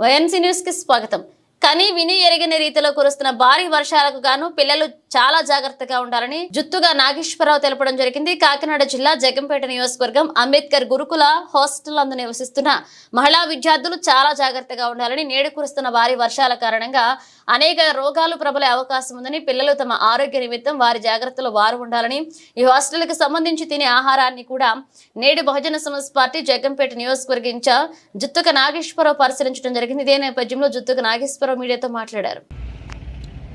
YNC న్యూస్కి స్వాగతం. కని విని ఎరగని రీతిలో కురుస్తున్న భారీ వర్షాలకు గాను పిల్లలు చాలా జాగ్రత్తగా ఉండాలని జుత్తుగా నాగేశ్వరరావు తెలపడం జరిగింది. కాకినాడ జిల్లా జగంపేట నియోజకవర్గం అంబేద్కర్ గురుకుల హాస్టల్ అందు నివసిస్తున్న మహిళా విద్యార్థులు చాలా జాగ్రత్తగా ఉండాలని నేడు కురుస్తున్న భారీ వర్షాల కారణంగా అనేక రోగాలు ప్రబలే అవకాశం ఉందని పిల్లలు తమ ఆరోగ్య నిమిత్తం వారి జాగ్రత్తలు వారు ఉండాలని ఈ హాస్టల్కి సంబంధించి తినే ఆహారాన్ని కూడా నేడు బహుజన సమాజ్ పార్టీ జగంపేట నియోజకవర్గ ఇన్ఛార్జ్ జుత్తుక నాగేశ్వరరావు పరిశీలించడం జరిగింది. ఇదే నేపథ్యంలో జుత్తుక నాగేశ్వరరావు మీడియాతో మాట్లాడారు.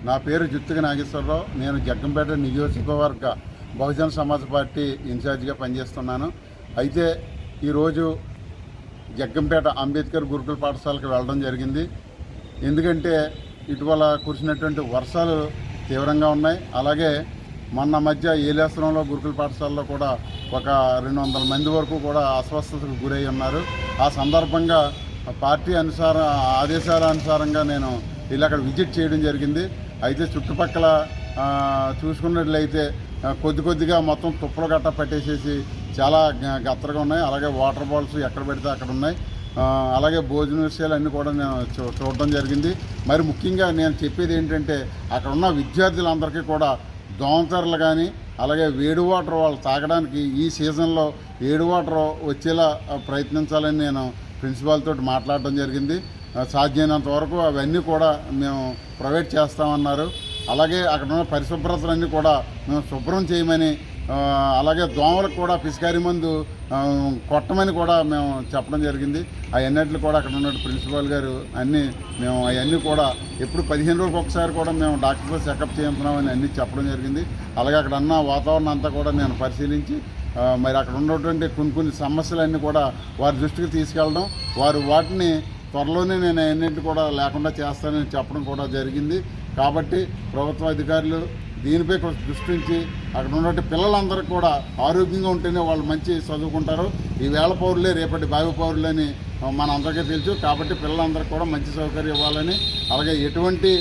నా పేరు జుత్తుగా నాగేశ్వరరావు. నేను జగ్గంపేట నియోజకవర్గ బహుజన సమాజ్ పార్టీ ఇన్ఛార్జిగా పనిచేస్తున్నాను. అయితే ఈరోజు జగ్గంపేట అంబేద్కర్ గురుకుల పాఠశాలకు వెళ్ళడం జరిగింది. ఎందుకంటే ఇటీవల కురిసినటువంటి వర్షాలు తీవ్రంగా ఉన్నాయి. అలాగే మొన్న మధ్య ఏలేశ్వరంలో గురుకుల పాఠశాలలో కూడా ఒక రెండు వందల మంది వరకు కూడా అస్వస్థతకు గురై ఉన్నారు. ఆ సందర్భంగా పార్టీ అనుసార ఆదేశాల అనుసారంగా నేను వీళ్ళు అక్కడ విజిట్ చేయడం జరిగింది. అయితే చుట్టుపక్కల చూసుకున్నట్లయితే కొద్ది కొద్దిగా మొత్తం తుప్పలు గట్ట పెట్టేసేసి చాలా గ- గత్తరగా ఉన్నాయి. అలాగే వాటర్ బాల్స్ ఎక్కడ పెడితే అక్కడ ఉన్నాయి. అలాగే భోజన విషయాలు అన్నీ కూడా నేను చూ- చూడడం జరిగింది. మరి ముఖ్యంగా నేను చెప్పేది ఏంటంటే అక్కడ ఉన్న విద్యార్థులందరికీ కూడా దోమతెరలు కానీ అలాగే వేడి వాటర్ వాళ్ళు తాగడానికి ఈ సీజన్లో వేడి వాటర్ వచ్చేలా ప్రయత్నించాలని నేను ప్రిన్సిపాల్ తోటి మాట్లాడడం జరిగింది. సాధ్యమైనంత వరకు అవన్నీ కూడా మేము ప్రొవైడ్ చేస్తామన్నారు. అలాగే అక్కడ ఉన్న పరిశుభ్రతలన్నీ కూడా మేము శుభ్రం చేయమని అలాగే దోమలకు కూడా పిచికారి మందు కొట్టమని కూడా మేము చెప్పడం జరిగింది. అవన్నిటిని కూడా అక్కడ ఉన్న ప్రిన్సిపాల్ గారు అన్నీ మేము అవన్నీ కూడా ఎప్పుడు పదిహేను రోజులకు ఒకసారి కూడా మేము డాక్టర్తో చెకప్ చేయించున్నామని అన్నీ చెప్పడం జరిగింది. అలాగే అక్కడ ఉన్న వాతావరణం అంతా కూడా నేను పరిశీలించి మరి అక్కడ ఉన్నటువంటి కొన్ని కొన్ని సమస్యలన్నీ కూడా వారి దృష్టికి తీసుకెళ్ళడం వారు వాటిని త్వరలోనే నేను అన్నింటి కూడా లేకుండా చేస్తానని చెప్పడం కూడా జరిగింది. కాబట్టి ప్రభుత్వ అధికారులు దీనిపై కొంచెం దృష్టించి అక్కడ ఉన్నటువంటి పిల్లలందరూ కూడా ఆరోగ్యంగా ఉంటేనే వాళ్ళు మంచి చదువుకుంటారు. ఈ వేళ పౌరులే రేపటి భావి పౌరులని మన అందరికీ తెలుసు. కాబట్టి పిల్లలందరికీ కూడా మంచి సౌకర్యం ఇవ్వాలని అలాగే ఎటువంటి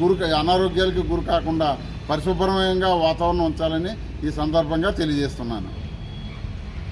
గురు అనారోగ్యాలకి గురి గురి కాకుండా పరిశుభ్రమంగా వాతావరణం ఉంచాలని ఈ సందర్భంగా తెలియజేస్తున్నాను.